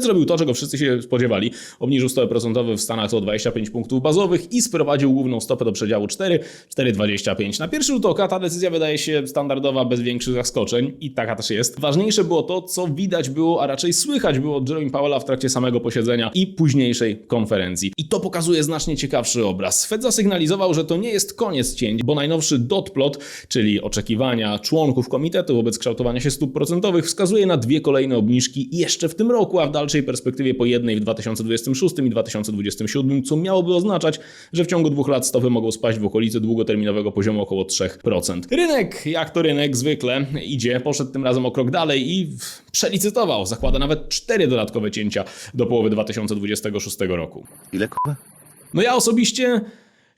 Fed zrobił to, czego wszyscy się spodziewali. Obniżył stopy procentowe w Stanach o 25 punktów bazowych i sprowadził główną stopę do przedziału 4, 4,25. Na pierwszy rzut oka ta decyzja wydaje się standardowa, bez większych zaskoczeń i taka też jest. Ważniejsze było to, co widać było, a raczej słychać było od Jerome Powella w trakcie samego posiedzenia i późniejszej konferencji. I to pokazuje znacznie ciekawszy obraz. Fed zasygnalizował, że to nie jest koniec cięć, bo najnowszy dot plot, czyli oczekiwania członków komitetu wobec kształtowania się stóp procentowych, wskazuje na dwie kolejne obniżki jeszcze w tym roku, a w dalszej perspektywie po jednej w 2026 i 2027, co miałoby oznaczać, że w ciągu dwóch lat stopy mogą spaść w okolicy długoterminowego poziomu około 3%. Rynek, jak to rynek zwykle, idzie, poszedł tym razem o krok dalej i przelicytował. Zakłada nawet cztery dodatkowe cięcia do połowy 2026 roku. Ile k***a? No ja osobiście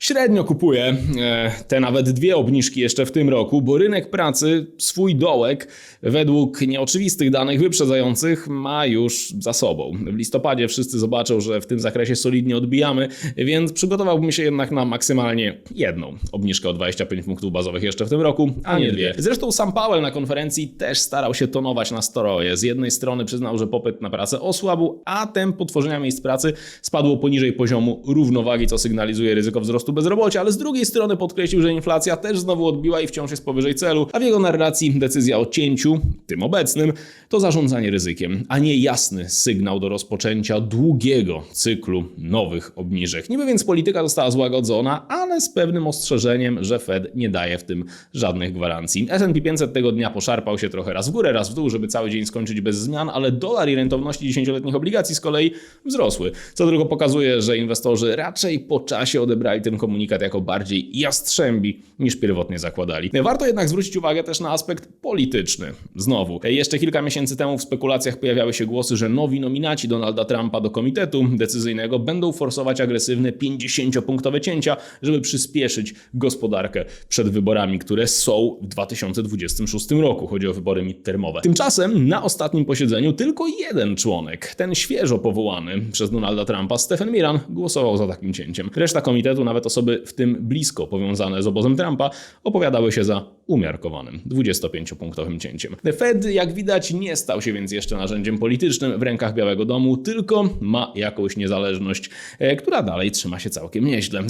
średnio kupuję e, te nawet dwie obniżki jeszcze w tym roku, bo rynek pracy swój dołek według nieoczywistych danych wyprzedzających ma już za sobą. W listopadzie wszyscy zobaczą, że w tym zakresie solidnie odbijamy, więc przygotowałbym się jednak na maksymalnie jedną obniżkę o 25 punktów bazowych jeszcze w tym roku, a nie dwie. Zresztą sam Powell na konferencji też starał się tonować na steroje. Z jednej strony przyznał, że popyt na pracę osłabł, a tempo tworzenia miejsc pracy spadło poniżej poziomu równowagi, co sygnalizuje ryzyko wzrostu bezrobocia, ale z drugiej strony podkreślił, że inflacja też znowu odbiła i wciąż jest powyżej celu, a w jego narracji decyzja o cięciu, tym obecnym, to zarządzanie ryzykiem, a nie jasny sygnał do rozpoczęcia długiego cyklu nowych obniżek. Niby więc polityka została złagodzona, ale z pewnym ostrzeżeniem, że Fed nie daje w tym żadnych gwarancji. S&P 500 tego dnia poszarpał się trochę raz w górę, raz w dół, żeby cały dzień skończyć bez zmian, ale dolar i rentowności 10-letnich obligacji z kolei wzrosły, co tylko pokazuje, że inwestorzy raczej po czasie odebrali ten komunikat jako bardziej jastrzębi niż pierwotnie zakładali. Warto jednak zwrócić uwagę też na aspekt polityczny. Znowu, jeszcze kilka miesięcy temu w spekulacjach pojawiały się głosy, że nowi nominaci Donalda Trumpa do komitetu decyzyjnego będą forsować agresywne 50-punktowe cięcia, żeby przyspieszyć gospodarkę przed wyborami, które są w 2026 roku. Chodzi o wybory midtermowe. Tymczasem na ostatnim posiedzeniu tylko jeden członek, ten świeżo powołany przez Donalda Trumpa, Stephen Miran, głosował za takim cięciem. Reszta komitetu, nawet osoby w tym blisko powiązane z obozem Trumpa, opowiadały się za umiarkowanym 25-punktowym cięciem. Fed, jak widać, nie stał się więc jeszcze narzędziem politycznym w rękach Białego Domu, tylko ma jakąś niezależność, e, która dalej trzyma się całkiem nieźle.